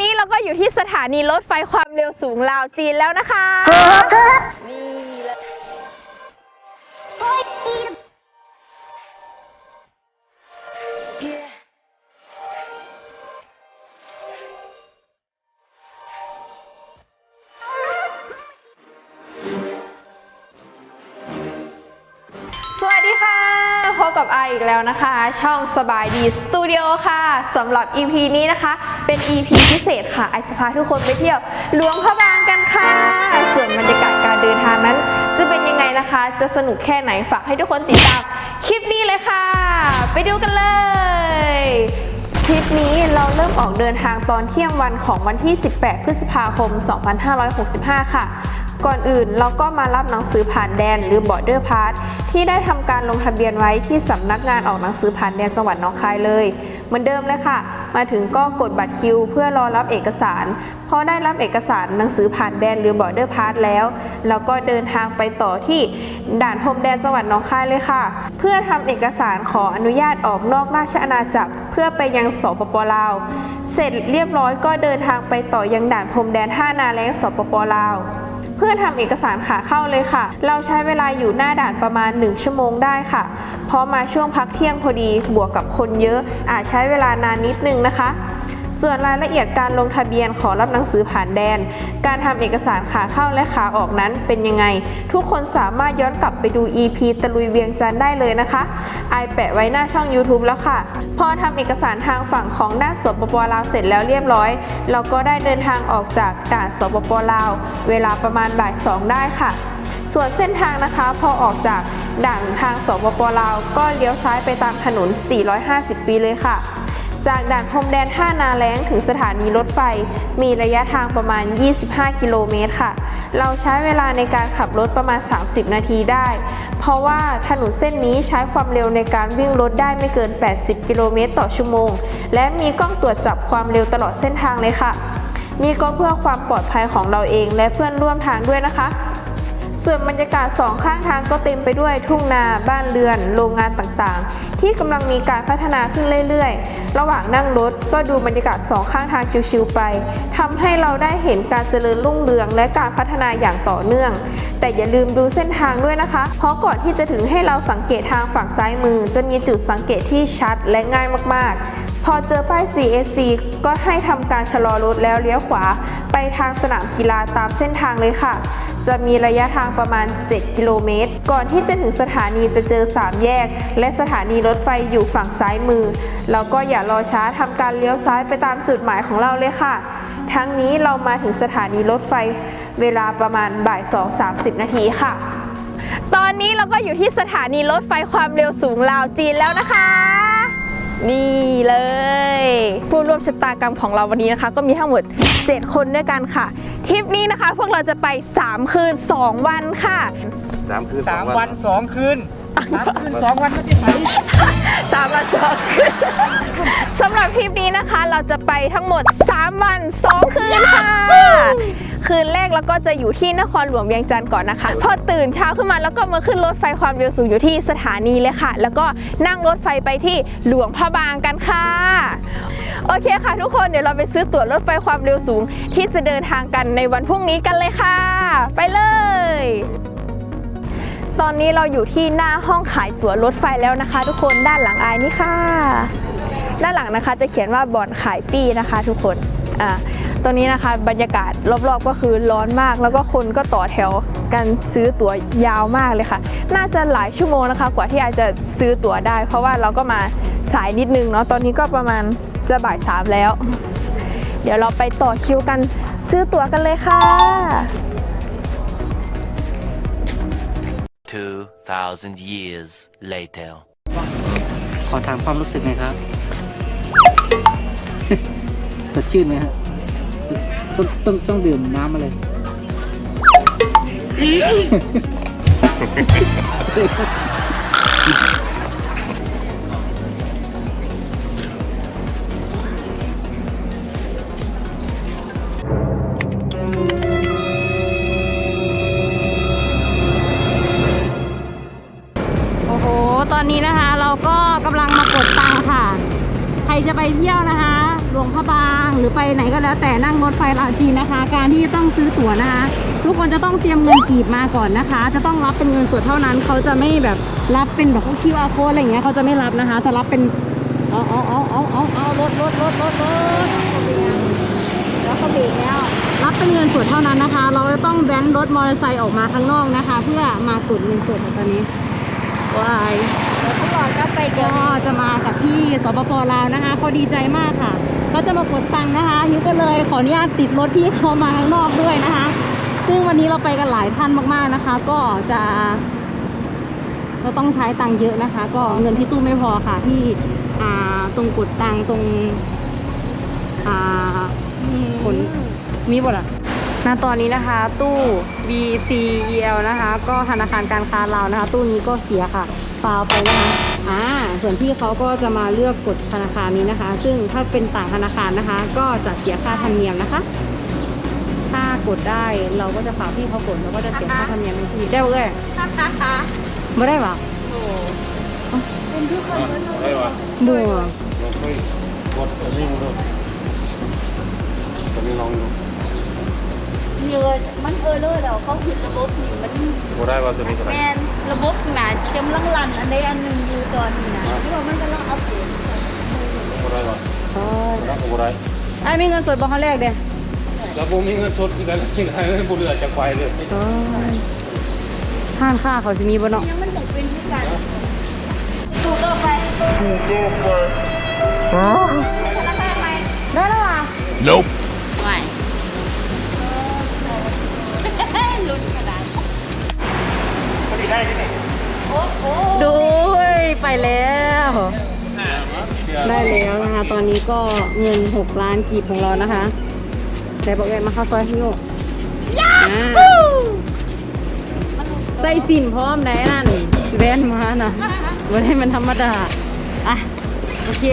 นี้เราก็อยู่ที่สถานีรถไฟความเร็วสูงลาวจีนแล้วนะคะ นี่เลย อีกแล้วนะคะ ช่องสบายดีสตูดิโอค่ะสำหรับ EP นี้นะคะ เป็น EP พิเศษค่ะไอจะพาทุกคนไปเที่ยวหลวงพระบางกันค่ะ ส่วนบรรยากาศการเดินทางนั้น จะเป็นยังไงนะคะ จะสนุกแค่ไหนฝากให้ทุกคนติดตามคลิปนี้เลยค่ะ ไปดูกันเลยทริปนี้เราเริ่มออกเดินทางตอนเที่ยงวันของวันที่ 18 พฤษภาคม 2565 ค่ะ ก่อนอื่นเราก็มารับหนังสือผ่านแดนหรือ border pass ที่ได้ทำการลงทะเบียนไว้ที่สำนักงานออกหนังสือผ่านแดนจังหวัดหนองคายเลย เหมือนเดิมเลยค่ะ มาถึงก็กดบัตรคิว เพื่อรอรับเอกสารพอได้รับเอกสารหนังสือผ่านแดนหรือ border pass แล้วเราก็เดินทางไปต่อที่ด่านพรมแดนจังหวัดหนองคายเลยค่ะ เพื่อทำเอกสารขออนุญาตออกนอกราชอาณาจักร เพื่อไปยังสปปลาว เสร็จเรียบร้อยก็เดินทางไปต่อยังด่านพรมแดนท่านาแล้งสปปลาว เพื่อทำเอกสารขาเข้าเลยค่ะ เราใช้เวลาอยู่หน้าด่านประมาณ 1 ชั่วโมงได้ค่ะ เพราะมาช่วงพักเที่ยงพอดีบวกกับคนเยอะอาจใช้เวลานานนิดนึงนะคะ ส่วนรายละเอียดการลงทะเบียนขอรับหนังสือผ่านแดน การทำเอกสารขาเข้าและขาออกนั้นเป็นยังไง ทุกคนสามารถย้อนกลับไปดู EP ตะลุยเวียงจันทร์ได้เลยนะคะไอแปะไว้หน้าช่อง YouTube แล้วค่ะ พอทำเอกสารทางฝั่งของด้านสปปลาวเสร็จแล้วเรียบร้อย เราก็ได้เดินทางออกจากด่านสปปลาว เวลาประมาณบ่ายสองได้ค่ะ ส่วนเส้นทางนะคะพอออกจากด่านทางสปปลาว ก็เลี้ยวซ้ายไปตามถนน 450 ปีเลยค่ะ จากด่านพรมแดนท่านาแล้งถึงสถานีรถไฟ มีระยะทางประมาณ 25 กิโลเมตรค่ะ เราใช้เวลาในการขับรถประมาณ 30 นาทีได้ เพราะว่าถนนเส้นนี้ใช้ความเร็วในการวิ่งรถได้ไม่เกิน 80 กิโลเมตรต่อชั่วโมง และมีกล้องตรวจจับความเร็วตลอดเส้นทางเลยค่ะ นี่ก็เพื่อความปลอดภัยของเราเองและเพื่อนร่วมทางด้วยนะคะส่วนบรรยากาศสองข้างทางก็เต็มไปด้วยทุ่งนาบ้านเรือน โรงงานต่างๆที่กำลังมีการพัฒนาขึ้นเรื่อยๆ ระหว่างนั่งรถก็ดูบรรยากาศสองข้างทางชิวๆไปทำให้เราได้เห็นการเจริญรุ่งเรืองและการพัฒนาอย่างต่อเนื่อง แต่อย่าลืมดูเส้นทางด้วยนะคะ เพราะก่อนที่จะถึงให้เราสังเกตทางฝั่งซ้ายมือ จะมีจุดสังเกตที่ชัดและง่ายมากๆ พอเจอป้าย CAC ก็ให้ทำการชะลอรถแล้วเลี้ยวขวา ไปทางสนามกีฬาตามเส้นทางเลยค่ะ จะมีระยะทางประมาณ 7 กิโลเมตร ก่อนที่จะถึงสถานีจะเจอ 3 แยก และสถานีรถไฟอยู่ฝั่งซ้ายมือเราก็อย่ารอช้าทำการเลี้ยวซ้ายไปตามจุดหมายของเราเลยค่ะ ทั้งนี้เรามาถึงสถานีรถไฟเวลาประมาณบ่าย 2-30 นาทีค่ะ ตอนนี้เราก็อยู่ที่สถานีรถไฟความเร็วสูงลาวจีนแล้วนะคะ นี่เลย ผู้ร่วมชะตากรรมของเราวันนี้นะคะ ก็มีทั้งหมด 7 คนด้วยกันค่ะทริปนี้นะคะ พวกเราจะไป 3 คืน 2 วันค่ะ สามคืนสามวันสองคืนสามคืนสองวันก็จะไปสามวันสองคืนสำหรับทริปนี้นะคะเราจะไปทั้งหมด 3 วัน 2 คืนค่ะ คืนแรกเราก็จะอยู่ที่นครหลวงเวียงจันทร์ก่อนนะคะ พอตื่นเช้าขึ้นมาแล้วก็มาขึ้นรถไฟความเร็วสูงอยู่ที่สถานีเลยค่ะ แล้วก็นั่งรถไฟไปที่หลวงพระบางกันค่ะ โอเคค่ะทุกคนเดี๋ยวเราไปซื้อตั๋วรถไฟความเร็วสูง ที่จะเดินทางกันในวันพรุ่งนี้กันเลยค่ะ ไปเลย ตอนนี้เราอยู่ที่หน้าห้องขายตั๋วรถไฟแล้วนะคะ ทุกคนด้านหลังอายนี่ค่ะ ด้านหลังนะคะจะเขียนว่าบ่อนขายปี้นะคะ ทุกคนอ่า ตอนนี้นะคะบรรยากาศรอบๆก็คือร้อนมาก แล้วก็คนก็ต่อแถวกันซื้อตั๋วยาวมากเลยค่ะ น่าจะหลายชั่วโมงนะคะ กว่าที่อาจจะซื้อตั๋วได้ เพราะว่าเราก็มาสายนิดนึงเนาะตอนนี้ก็ประมาณจะบ่ายสามแล้ว เดี๋ยวเราไปต่อคิวกันซื้อตั๋วกันเลยค่ะ 2,000 years later. ขอถามความรู้สึกหน่อยครับ สดชื่นไหมครับ ต้องต้องต้องดื่มน้ำอะไรโอ้โห ตอนนี้นะคะ เราก็กำลังมากดตังค์ค่ะ ใครจะไปเที่ยวนะคะ หลวงพระบางหรือไปไหนก็แล้วแต่นั่งรถไฟลาวจีนนะคะ การที่ต้องซื้อตั๋วนะคะ ทุกคนจะต้องเตรียมเงินกีบมาก่อนนะคะ จะต้องรับเป็นเงินสดเท่านั้น เขาจะไม่แบบรับเป็นแบบพวกคิวอาร์โค้ดอะไรอย่างเงี้ยเขาจะไม่รับนะคะจะรับเป็นเอาเอาเอาเอาเอาเอารถรถรถรถรถแล้วเขาเบรกแล้วรับเป็นเงินสดเท่านั้นนะคะ เราจะต้องแบนรถมอเตอร์ไซค์ออกมาข้างนอกนะคะ เพื่อมากดเงินสดของตอนนี้ วายเขาบอกก็ไปเดี๋ยวก็จะมากับพี่สปปลาวนะคะเขาดีใจมากค่ะเขาจะมากดตังค์นะคะยุก็เลยขออนุญาตติดรถพี่เขามาข้างนอกด้วยนะคะ ซึ่งวันนี้เราไปกันหลายท่านมากๆนะคะ ก็จะเราต้องใช้ตังค์เยอะนะคะ ก็เงินที่ตู้ไม่พอค่ะที่อ่าตรงกดตังค์ตรงอ่าขนมีบทอะ ณตอนนี้นะคะตู้ BCEL นะคะ ก็ธนาคารการค้าเราวนะคะ ตู้นี้ก็เสียค่ะฟาวไปนะคะอ่าส่วนพี่เขาก็จะมาเลือกกดธนาคารนี้นะคะ ซึ่งถ้าเป็นต่างธนาคารนะคะ ก็จะเสียค่าธรรมเนียมนะคะ ถ้ากดได้เราก็จะฝากพี่เขากดแล้วก็จะเสียค่าธรรมเนียมให้พี่ได้เว้ยค่ะค่ะค่ะไม่ได้ปะได้ปะบัวเราค่อยกดตัวนี้มาดูตัวนี้ลองดู เยอะมันเออเลยเดี๋ยวเขาผิดระบบนี่มันก็ได้ว่าตัวนี้เท่าไหแมร่นระบบหนาจำลังรันอันใดอันหนึ่งอยู่ตอนนี้นะที่ว่ามันกำลังอัปเดตก็ได้ปะแล้วก็ได้ไอ้มีเงินสดบอกเขาแรกเด้แล้วผมมีเงินสดอีกแล้วที่ไหนไม่บุเรือจะไปเลยห้านค่าเขาจะมีบ่เนาะยังมันต้องเป็นที่กันถูกต่อไปธนาคารไหมได้แล้วว่ะ Nope. โอ้โหดูไปแล้ว ได้แล้วนะคะ ตอนนี้ก็เงิน 6 ล้านกีบของเรานะคะแต่บอกเลยมาเข้าซอยพี่โยกอ่าใส่สินพร้อมไหนนั่นแว่นมานะวันนี้มันธรรมดา อะ โอเค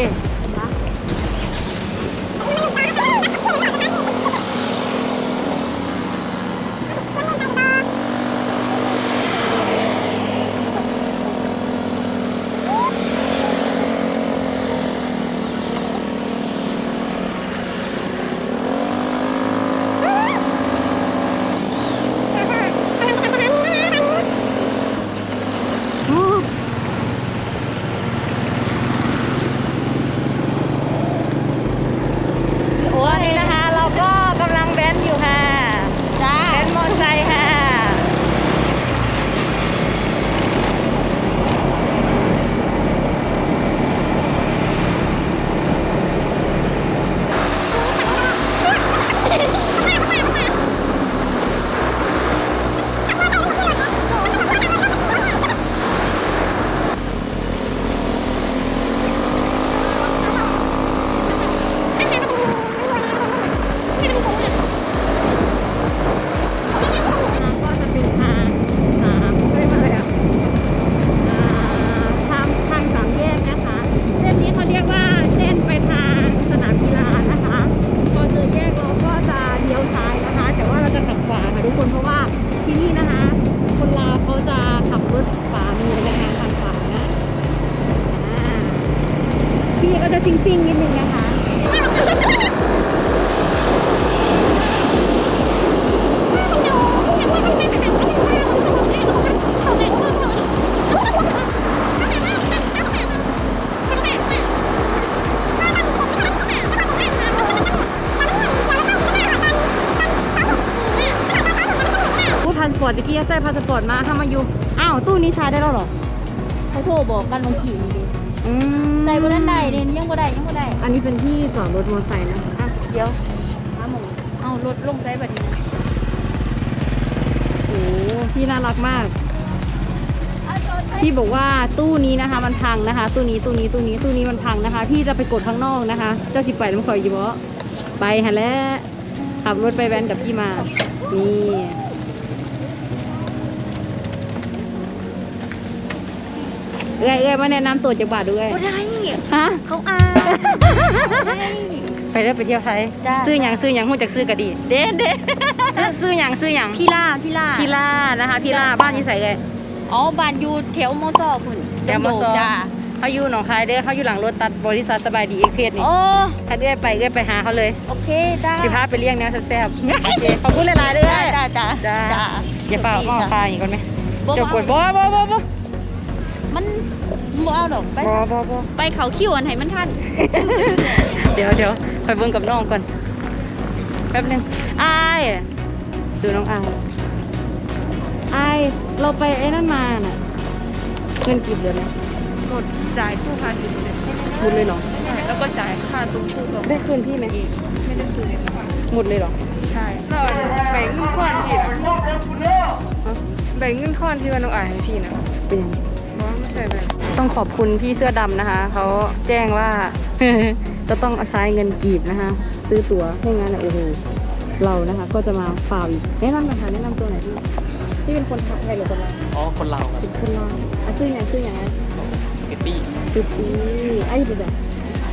จะซิ่งๆนิดนึงนะคะ ผู้พันสปอร์ตตะกี้ใส่พาสปอร์ตมาทำมาอยู่ อ้าว ตู้นี้ใช้ได้แล้วเหรอ เขาโทรบอกกันบางทีมันดิ อืมได้บ่ได้ได้เนี่ยยังบ่ได้ยังบ่ได้อันนี้เป็นที่จอดรถมอเตอร์ไซค์นะอะเดี๋ยวห้าโมงเอารถลงได้บัดนี้โอ้โหพี่น่ารักมาก พี่บอกว่าตู้นี้นะคะ มันพังนะคะ ตู้นี้ตู้นี้ตู้นี้ตู้นี้มันพังนะคะ พี่จะไปกดข้างนอกนะคะ เจ้าสิไปน้ำข่อยอยู่บ่ไปฮะแล้วขับรถไปแวนกับพี่มา นี่ เอ้ยเอ้ยมาแนะนำตัวจากบาทด้วยบ่ได้ฮะ เขาอ่านไปได้ไปเที่ยวไทยจ้าซื้อหยังซื้อหยังหู้จักซื้อก็ดีเด้เด้ซื้อซื้อหยังซื้อหยังพี่ล่าพี่ล่าพี่ล่านะคะพี่ล่าบ้านที่ใส่เลย อ๋อบ้านอยู่แถวมอซอพุ่นแถวมอซอ จ้าเขาอยู่หนองคายเด้อเขาอยู่หลังรถตัดบริษัทสบายดีเอ็กเพสนี่โอ้คันเอ้อยไปเอ้อยไปหาเขาเลย โอเคจ้าสิพาไปเลี้ยงแนวแซ่บๆโอเคขอบคุณหลายๆเด้อ จ้าจ้าจ้าจ้าจ้าอย่าเปล่าอ้อคายอีกก่อนไหมบ่เจ้าปวดบ่บ่บ่บ่ มันบ่เอาดอกไป บ่บ่บ่ไปเขาคิวอันให้มันทัน เดี๋ยวเดี๋ยวคอยเบิ่งกับน้องก่อน แป๊บหนึงอายดูน้องอายอายเราไปไอ้นั่นมาน่ะเงินกี่เดือนนะหมดจ่ายคู่พาณิชย์เลยหมดเลยเหรอ ใช่แล้วก็จ่ายค่าตุ้งคู่กับได้คืนพี่ไหมไม่ได้ซื้อเลยนะคะหมดเลยเหรอ ใช่เราแบ่งเงินก้อนพี่นะแบ่งเงินก้อนที่ว่าน้องอายให้พี่นะเป็นยังไง ต้องขอบคุณพี่เสื้อดำนะคะ เขาแจ้งว่า จะต้องเอาใช้เงินกีบนะคะ ซื้อตั๋วไม่งั้นอะโอ้โหเรานะคะ ก็จะมาฝ่าอีกแนะนำหน่อยค่ะแนะนำตัวหน่อยพี่ที่เป็นคนไทยหรือคนลาวอ๋อ คนเราครับเป็นคนลาวอะซื้ออย่างซื้ออย่างไรเกตตี้ซื้อปีไอ้ดีแบบ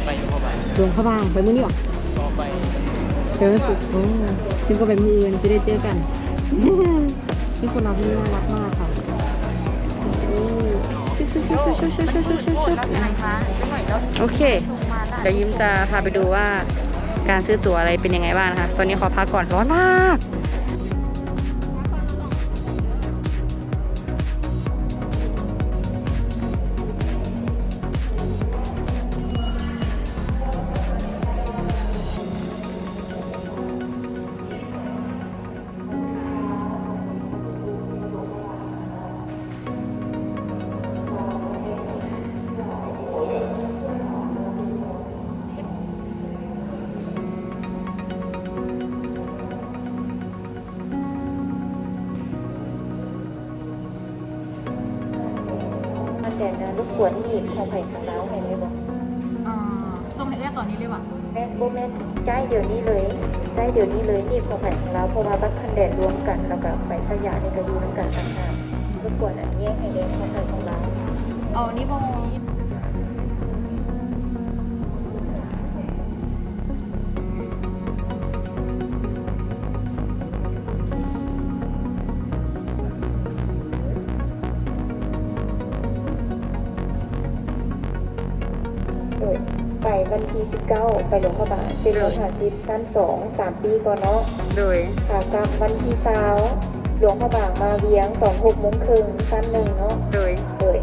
ไปเข้าไปหลวงพระบางไปมื้อนี้หรอก็ไปเดี๋ยวสุดโอ้ถึงก็แบบมีเงินจะได้เจอกันนี่คนเราที่น่ารักมาก โอเค เดี๋ยวยิ้มจะพาไปดูว่าการซื้อตั๋วอะไรเป็นยังไงบ้างนะคะ ตอนนี้ขอพักก่อนร้อนมาก แต่นะลูกขวดนี่ของไผ่สังแล้วเห็นไหมบอกอ่าส่งให้เอื้อตอนนี้เลยว่ะแม่โบแม่ใจายเดี๋ยวนี้เลยใจายเดี๋ยวนี้เลยนี่ของไผ่สังแล้วเพราะว่าบัตรคันแดดรวมกันแล้วก็ไผ่สยามนี่ก็ดูน้ำกันต่างหากลูกขวดอันแยกให้เลยของไผ่สังแล้วเอานี่บ วันที่สิบเก้าไปหลวงพระบางเป็นรถหาซิปสั้นสองสามปีก่อนเนาะโดยขากลับวันที่เช้าหลวงพระบางมาเวียงตอนหกโมงครึ่งสั้นหนึ่งเนาะโดยเลย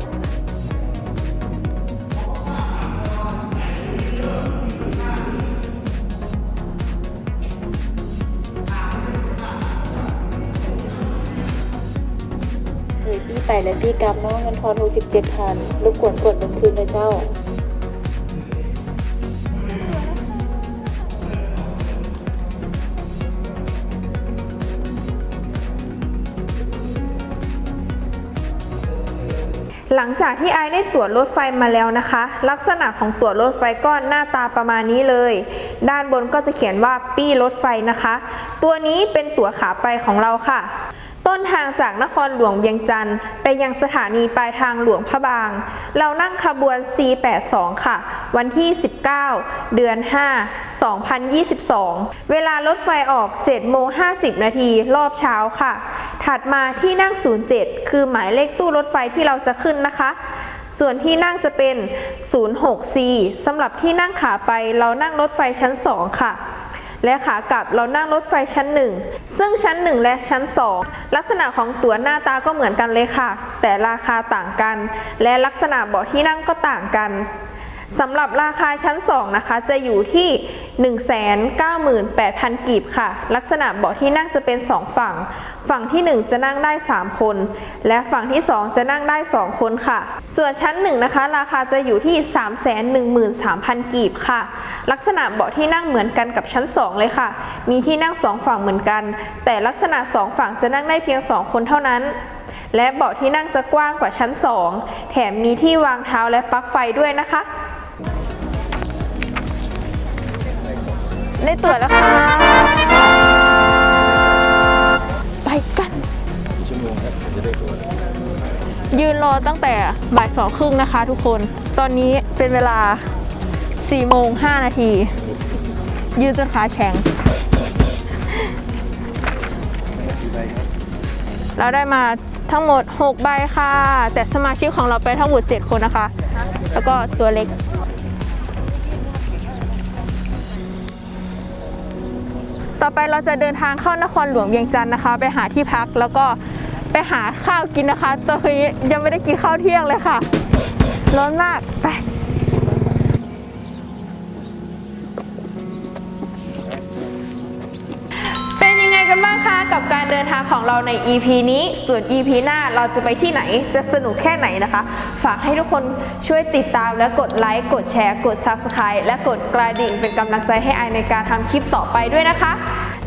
เฮ้ยพี่ไปแล้วพี่กลับเนาะเงินทอนหกสิบเจ็ดพันลูกกวนกดลงคืนเลยเจ้า หลังจากที่ไอได้ตรวจรถไฟมาแล้วนะคะ ลักษณะของตรวจรถไฟก็หน้าตาประมาณนี้เลย ด้านบนก็จะเขียนว่าปี้รถไฟนะคะ ตัวนี้เป็นตั๋วขาไปของเราค่ะ ต้นทางจากนครหลวงเวียงจันทร์ไปยังสถานีปลายทางหลวงพระบาง เรานั่งขบวน C82 ค่ะ วันที่ 19 เดือน 5 2022 เวลารถไฟออก 7 โมง 50 นาทีรอบเช้าค่ะ ถัดมาที่นั่ง 07 คือหมายเลขตู้รถไฟที่เราจะขึ้นนะคะ ส่วนที่นั่งจะเป็น 06C สำหรับที่นั่งขาไปเรานั่งรถไฟชั้น 2 ค่ะ และขากลับเรานั่งรถไฟชั้น 1 ซึ่งชั้น 1 และชั้น 2 ลักษณะของตั๋วหน้าตาก็เหมือนกันเลยค่ะ แต่ราคาต่างกัน และลักษณะเบาะที่นั่งก็ต่างกัน สำหรับราคาชั้น 2 นะคะ จะอยู่ที่ 198,000 กีบค่ะ ลักษณะเบาะที่นั่งจะเป็น 2 ฝั่ง ฝั่งที่ 1 จะนั่งได้ 3 คน และฝั่งที่ 2 จะนั่งได้ 2 คนค่ะ ส่วนชั้น 1 นะคะ ราคาจะอยู่ที่ 313,000 กีบค่ะ ลักษณะเบาะที่นั่งเหมือนกันกับชั้น 2 เลยค่ะ มีที่นั่ง 2 ฝั่งเหมือนกัน แต่ลักษณะ 2 ฝั่งจะนั่งได้เพียง 2 คนเท่านั้นและเบาะที่นั่งจะกว้างกว่าชั้น 2 แถมมีที่วางเท้าและปลั๊กไฟด้วยนะคะ ได้ตรวแล้วค่ะ ไปกันยืนรอตั้งแต่บ่ายสองครึ่งนะคะทุกคน ตอนนี้เป็นเวลา4โมง5นาที ยืนจนขาแข็ง เราได้มาทั้งหมด 6 ใบค่ะ แต่สมาชิกของเราไปทั้งหมด 7 คนนะคะ แล้วก็ตัวเล็ก ต่อไปเราจะเดินทางเข้านครหลวงเวียงจันทร์นะคะ ไปหาที่พักแล้วก็ไปหาข้าวกินนะคะ ตอนนี้ยังไม่ได้กินข้าวเที่ยงเลยค่ะ ร้อนมากไป กับการเดินทางของเราใน EP นี้ ส่วน EP หน้าเราจะไปที่ไหน จะสนุกแค่ไหนนะคะ ฝากให้ทุกคนช่วยติดตามและกดไลค์ กดแชร์ กด Subscribe และกดกระดิ่งเป็นกำลังใจให้ไอในการทำคลิปต่อไปด้วยนะคะ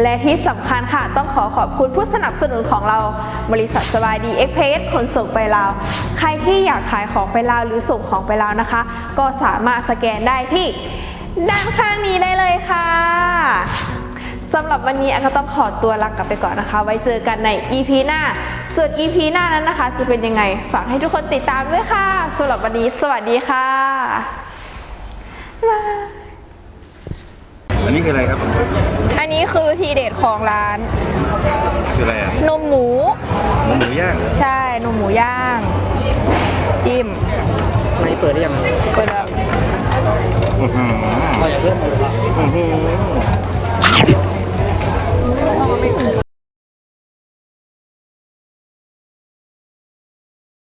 และที่สำคัญค่ะ ต้องขอขอบคุณผู้สนับสนุนของเรา บริษัทสบายดีเอ็กเพสขนส่งไปลาว ใครที่อยากขายของไปลาวหรือส่งของไปลาวนะคะ ก็สามารถสแกนได้ที่ด้านข้างนี้ได้เลยค่ะ สำหรับวันนี้อาก็ต้องขอตัวลากลับไปก่อนนะคะ ไว้เจอกันใน EP หน้า ส่วน EP หน้านั้นนะคะ จะเป็นยังไง ฝากให้ทุกคนติดตามด้วยค่ะสำหรับวันนี้ สวัสดีค่ะบ๊ายบายอันนี้คืออะไรครับอันนี้คือทีเด็ดของร้าน คืออะไรอะนมหมู หมูหมูย่างเหรอใช่นมหมูย่าง จิ้มไม่เปิดได้ยังไงเปิดแบบอื้อหือ เราจะเริ่มเลยว่าอื้อหือ Gracias.